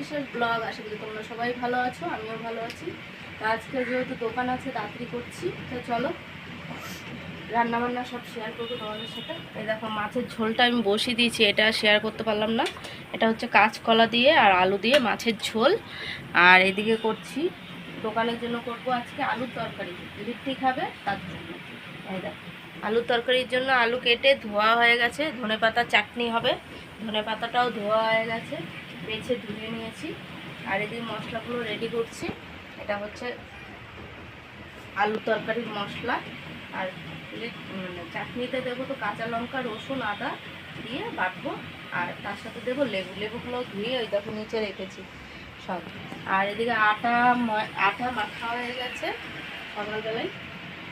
বিশেষ ব্লগ, আশা করি তোমরা সবাই ভালো আছো, আমিও ভালো আছি। তো আজকে যেহেতু দোকান আছে তাড়াতাড়ি করছি, তো চলো রান্না বান্না সব শেয়ার করব তোমাদের সাথে। এই দেখো, মাছের ঝোলটা আমি বসিয়ে দিয়েছি, এটা শেয়ার করতে পারলাম না। এটা হচ্ছে কাঁচকলা দিয়ে আর আলু দিয়ে মাছের ঝোল। আর এদিকে করছি, দোকানের জন্য করব আজকে আলুর তরকারি। ঋত্বিক খাবে, তার জন্য। এই দেখো, আলুর তরকারির জন্য আলু কেটে ধোয়া হয়ে গেছে। ধনে পাতা চাটনি হবে। ধনে পাতাটাও ধোয়া হয়ে গেছে। বেছে ধুয়ে নিয়েছি। আর এদিকে মশলাগুলো রেডি করছি। এটা হচ্ছে আলু তরকারির মশলা। আর মানে চাটনিতে দেবো তো কাঁচা লঙ্কা, রসুন, আদা দিয়ে বাটবো। আর তার সাথে দেবো লেবু। লেবুগুলো ধুয়ে ওই দেখো নিচে রেখেছি সব। আর এদিকে আটা আটা মাখা হয়ে গেছে সকালবেলায়।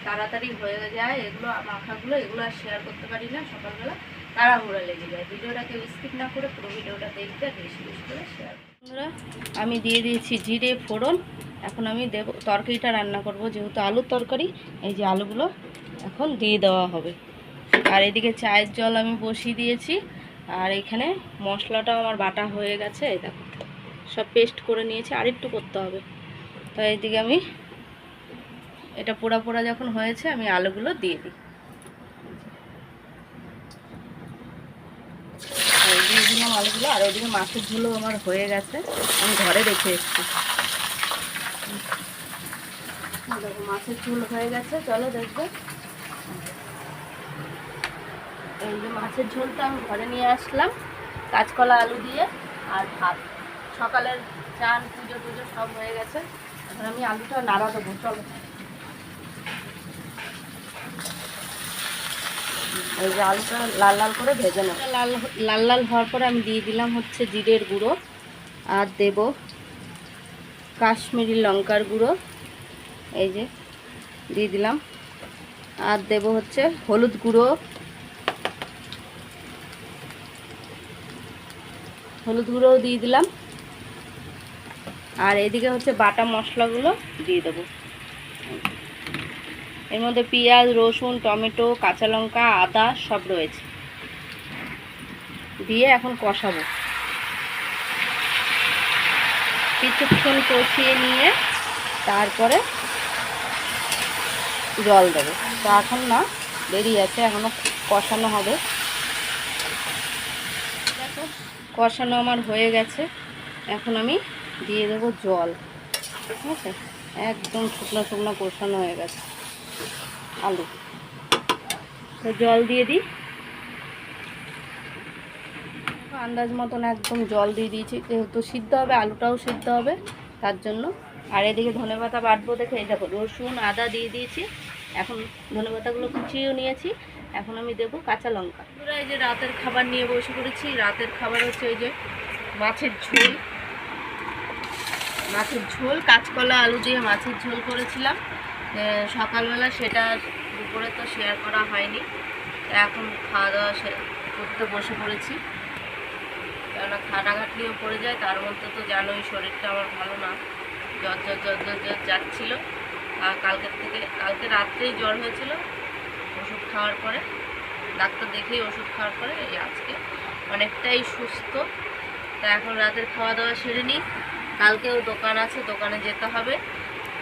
তাড়াতাড়ি হয়ে যায়। এগুলো, মাখাগুলো, এগুলো আর শেয়ার করতে পারি না সকালবেলা। তাড়াহুড়া লেগে যায়। না করে পুরো ভিডিওটা দেখবে আমি দিয়ে দিয়েছি জিরে, ফোড়ন। এখন আমি দেব, তরকারিটা রান্না করব, যেহেতু আলুর তরকারি, এই যে আলুগুলো এখন দিয়ে দেওয়া হবে। আর এদিকে চায়ের জল আমি বসিয়ে দিয়েছি, আর এখানে মশলাটাও আমার বাটা হয়ে গেছে, এই দেখো। সব পেস্ট করে নিয়েছি, আর একটু করতে হবে। তো এইদিকে আমি, এটা পোড়া পোড়া যখন হয়েছে, আমি আলুগুলো দিয়ে দিই এই দিয়ে দিলাম আলুগুলো আর ওইদিকে মাছের ঝোলও আমার হয়ে গেছে। আমি ঘরে রেখে এসেছি। দেখো, মাছের ঝোল হয়ে গেছে, চলো দেখবে। এই যে মাছের ঝোলটা আমি ঘরে নিয়ে আসলাম, কাঁচকলা আলু দিয়ে আর ভাত। সকালের চান পুজো টুজো সব হয়ে গেছে। এখন আমি আলুটা নাড়া দেবো, চলো। এই যে আলুটা লাল লাল করে ভেজে নেব লাল লাল লাল হওয়ার পরে আমি দিয়ে দিলাম হচ্ছে জিরের গুঁড়ো আর দেব কাশ্মীরি লঙ্কার গুঁড়ো। এই যে, দিয়ে দিলাম। আর দেব হচ্ছে হলুদ গুঁড়ো। হলুদ গুঁড়োও দিয়ে দিলাম। আর এদিকে হচ্ছে বাটা মশলাগুলো দিয়ে দেবো। এর মধ্যে পেঁয়াজ, রসুন, টমেটো, কাঁচা লঙ্কা, আদা সব রয়েছে। দিয়ে এখন কষাবো। কিছুক্ষণ কষিয়ে নিয়ে তারপরে জল দেবো। তো এখন না, দেরি আছে এখনও কষানো হবে। দেখো, কষানো আমার হয়ে গেছে। এখন আমি দিয়ে দেবো জল। ঠিক আছে? একদম শুকনো শুকনো কষানো হয়ে গেছে। আলু। তো জল দিয়ে দিই। আন্দাজ মতন একদম জল দিয়ে দিয়েছি। যেহেতু সিদ্ধ হবে, আলুটাও সিদ্ধ হবে, তার জন্য। আর এদিকে ধনে পাতা বাটবো দেখে, এই দেখো, রসুন, আদা দিয়ে দিয়েছি। এখন ধনে পাতাগুলো কুচিয়েও নিয়েছি। এখন আমি দেবো কাঁচা লঙ্কা। এই যে রাতের খাবার নিয়ে বসে পড়েছি। রাতের খাবার হচ্ছে এই যে মাছের ঝোল। মাছের ঝোল, কাঁচকলা, আলু দিয়ে মাছের ঝোল করেছিলাম। সকালবেলা সেটা দুপুরে তো শেয়ার করা হয়নি। এখন খাওয়া দাওয়া করতে বসে পড়েছি। কেননা খাটাঘাটনিও পড়ে যায়, তার মধ্যে তো জানোই শরীরটা আমার ভালো না। জ্বর জ্বর জ্বর জ্বর জ্বর যাচ্ছিল। আর কালকের থেকে, কালকে রাত্রেই জ্বর হয়েছিল ওষুধ খাওয়ার পরে। ডাক্তার দেখেই ওষুধ খাওয়ার পরে এই আজকে অনেকটাই সুস্থ। তা এখন রাতের খাওয়া দাওয়া সেরে নিই। কালকেও দোকান আছে, দোকানে যেতে হবে।